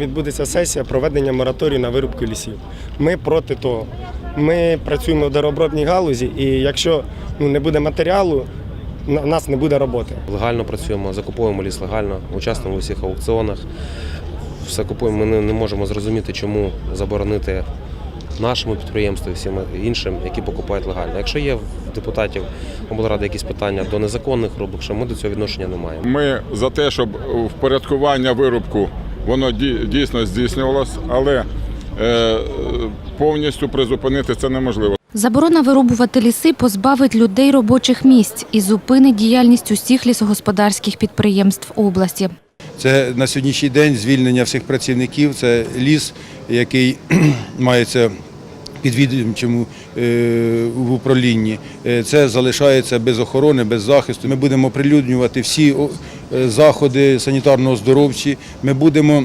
Відбудеться сесія проведення мораторію на вирубку лісів. Ми проти того. Ми працюємо в деревообробній галузі, і якщо ну, не буде матеріалу, на- нас не буде роботи. Легально працюємо, закуповуємо ліс легально, участвуємо у всіх аукціонах. Все купуємо. Ми не, не можемо зрозуміти, чому заборонити нашому підприємству і всім іншим, які покупають легально. Якщо є в депутатів облради якісь питання до незаконних рубок, що ми до цього відношення не маємо. Ми за те, щоб впорядкування вирубку воно ді- дійсно здійснювалось, але е, повністю призупинити це неможливо. Заборона вирубувати ліси позбавить людей робочих місць і зупинить діяльність усіх лісогосподарських підприємств області. Це на сьогоднішній день звільнення всіх працівників. Це ліс, який мається підвідомчому е, в управлінні. Е, Це залишається без охорони, без захисту. Ми будемо оприлюднювати всі е, заходи санітарно-оздоровчі. Ми будемо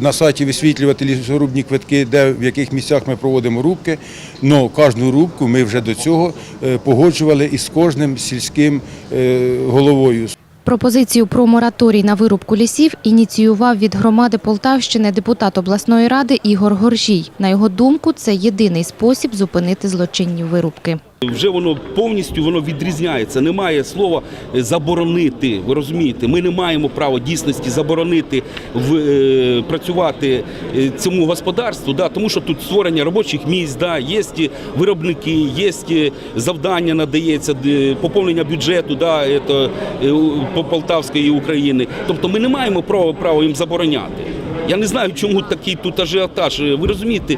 на сайті висвітлювати лісорубні квитки, де в яких місцях ми проводимо рубки. Но кожну рубку ми вже до цього погоджували із кожним сільським головою. Пропозицію про мораторій на вирубку лісів ініціював від громади Полтавщини депутат обласної ради Ігор Горжій. На його думку, це єдиний спосіб зупинити злочинні вирубки. Вже воно повністю воно відрізняється. Немає слова е, заборонити. Ви розумієте, ми не маємо права дійсності заборонити в, е, працювати е, цьому господарству, да, тому що тут створення робочих місць, да, є виробники, є завдання надається, поповнення бюджету да, ето, е, по Полтавської України. Тобто ми не маємо права, права їм забороняти. Я не знаю, чому такий тут ажіотаж. Ви розумієте,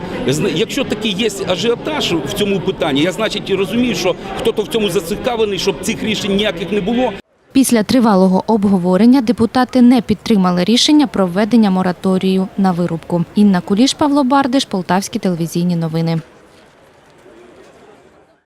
якщо такий є ажіотаж в цьому питанні, я значить розумію, що хто-то в цьому зацікавлений, щоб цих рішень ніяких не було. Після тривалого обговорення депутати не підтримали рішення про введення мораторію на вирубку. Інна Куліш, Павло Бардиш, Полтавські телевізійні новини.